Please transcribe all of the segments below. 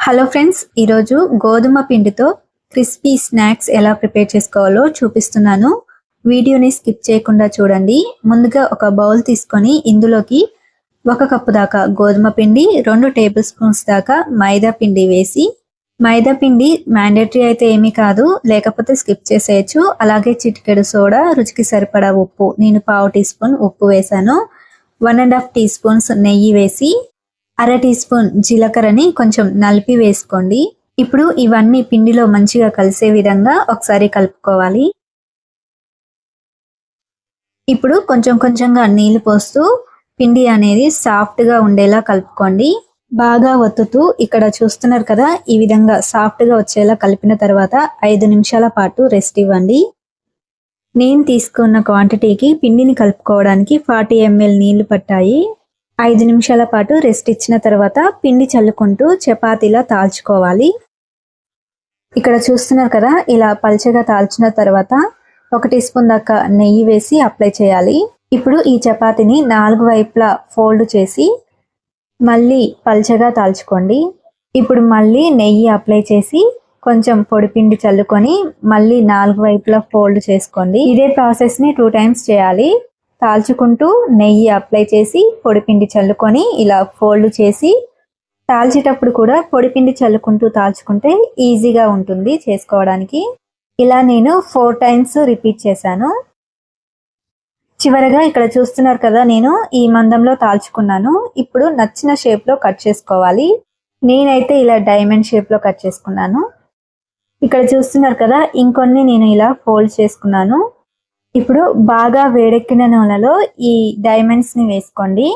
Hello friends ఈరోజు గోధుమ పిండితో క్రిస్పీ స్నాక్స్ ఎలా ప్రిపేర్ చేసుకోవాలో చూపిస్తున్నాను. వీడియోని స్కిప్ చేయకుండా చూడండి. ముందుగా ఒక బౌల్ తీసుకొని ఇందులోకి ఒక కప్పు దాకా గోధుమ పిండి రెండు టేబుల్ స్పూన్స్ దాకా మైదా పిండి వేసి మైదా పిండి మ్యాండేటరీ అయితే ఏమీ కాదు లేకపోతే స్కిప్ చేసేయచ్చు. అలాగే చిటికెడు సోడా రుచికి సరిపడా ఉప్పు నేను పావు టీ స్పూన్ ఉప్పు వేసాను one and half teaspoons నెయ్యి వేసి అర టీ స్పూన్ జీలకర్రని కొంచెం నలిపి వేసుకోండి. ఇప్పుడు ఇవన్నీ పిండిలో మంచిగా కలిసే విధంగా ఒకసారి కలుపుకోవాలి. ఇప్పుడు కొంచెం కొంచెంగా నీళ్ళు పోస్తూ పిండి అనేది సాఫ్ట్గా ఉండేలా కలుపుకోండి. బాగా ఒత్తుతూ ఇక్కడ చూస్తున్నారు కదా ఈ విధంగా సాఫ్ట్గా వచ్చేలా కలిపిన తర్వాత ఐదు నిమిషాల పాటు రెస్ట్ ఇవ్వండి. నేను తీసుకున్న క్వాంటిటీకి పిండిని కలుపుకోవడానికి ఫార్టీ ఎంఎల్ నీళ్ళు పట్టాయి. ఐదు నిమిషాల పాటు రెస్ట్ ఇచ్చిన తర్వాత పిండి చల్లుకుంటూ చపాతీలా తాల్చుకోవాలి. ఇక్కడ చూస్తున్నారు కదా ఇలా పల్చగా తాల్చిన తర్వాత ఒక టీ స్పూన్ దాకా నెయ్యి వేసి అప్లై చేయాలి. ఇప్పుడు ఈ చపాతీని నాలుగు వైపులా ఫోల్డ్ చేసి మళ్ళీ పల్చగా తాల్చుకోండి. ఇప్పుడు మళ్ళీ నెయ్యి అప్లై చేసి కొంచెం పొడిపిండి చల్లుకొని మళ్ళీ నాలుగు వైపులా ఫోల్డ్ చేసుకోండి. ఇదే ప్రాసెస్ని టూ టైమ్స్ చేయాలి. తాల్చుకుంటూ నెయ్యి అప్లై చేసి పొడిపిండి చల్లుకొని ఇలా ఫోల్డ్ చేసి తాల్చేటప్పుడు కూడా పొడిపిండి చల్లుకుంటూ తాల్చుకుంటే ఈజీగా ఉంటుంది చేసుకోవడానికి. ఇలా నేను ఫోర్ టైమ్స్ రిపీట్ చేశాను. చివరగా ఇక్కడ చూస్తున్నారు కదా నేను ఈ మందంలో తాల్చుకున్నాను. ఇప్పుడు నచ్చిన షేప్లో కట్ చేసుకోవాలి. నేనైతే ఇలా డైమండ్ షేప్లో కట్ చేసుకున్నాను. ఇక్కడ చూస్తున్నారు కదా ఇంకొన్ని నేను ఇలా ఫోల్డ్ చేసుకున్నాను. ఇప్పుడు బాగా వేడెక్కిన నూనెలో ఈ డైమండ్స్ని వేసుకోండి.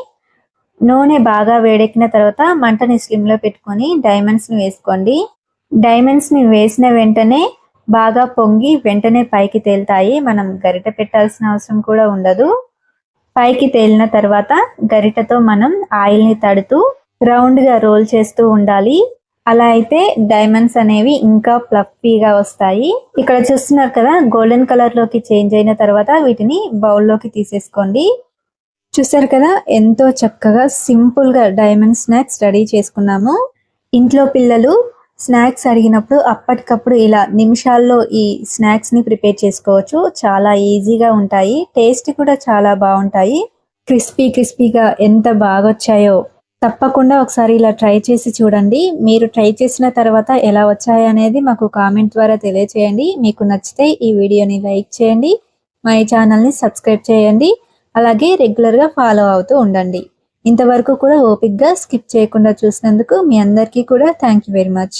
నూనె బాగా వేడెక్కిన తర్వాత మంటని స్లిమ్లో పెట్టుకొని డైమండ్స్ని వేసుకోండి. డైమండ్స్ని వేసిన వెంటనే బాగా పొంగి వెంటనే పైకి తేలుతాయి. మనం గరిట పెట్టాల్సిన అవసరం కూడా ఉండదు. పైకి తేలిన తర్వాత గరిటతో మనం ఆయిల్ని తడుతూ రౌండ్గా రోల్ చేస్తూ ఉండాలి. అలా అయితే డైమండ్స్ అనేవి ఇంకా ఫ్లఫీగా వస్తాయి. ఇక్కడ చూస్తున్నారు కదా గోల్డెన్ కలర్లోకి చేంజ్ అయిన తర్వాత వీటిని బౌల్లోకి తీసేసుకోండి. చూసారు కదా ఎంతో చక్కగా సింపుల్గా డైమండ్ స్నాక్స్ రెడీ చేసుకున్నాము. ఇంట్లో పిల్లలు స్నాక్స్ అడిగినప్పుడు అప్పటికప్పుడు ఇలా నిమిషాల్లో ఈ స్నాక్స్ని ప్రిపేర్ చేసుకోవచ్చు. చాలా ఈజీగా ఉంటాయి. టేస్ట్ కూడా చాలా బాగుంటాయి. క్రిస్పీ క్రిస్పీగా ఎంత బాగా వచ్చాయో తప్పకుండా ఒకసారి ఇలా ట్రై చేసి చూడండి. మీరు ట్రై చేసిన తర్వాత ఎలా వచ్చాయి అనేది మాకు కామెంట్ ద్వారా తెలియచేయండి. మీకు నచ్చితే ఈ వీడియోని లైక్ చేయండి. మా ఛానల్ని సబ్స్క్రైబ్ చేయండి. అలాగే రెగ్యులర్గా ఫాలో అవుతూ ఉండండి. ఇంతవరకు కూడా ఓపిక్గా స్కిప్ చేయకుండా చూసినందుకు మీ అందరికీ కూడా థ్యాంక్ వెరీ మచ్.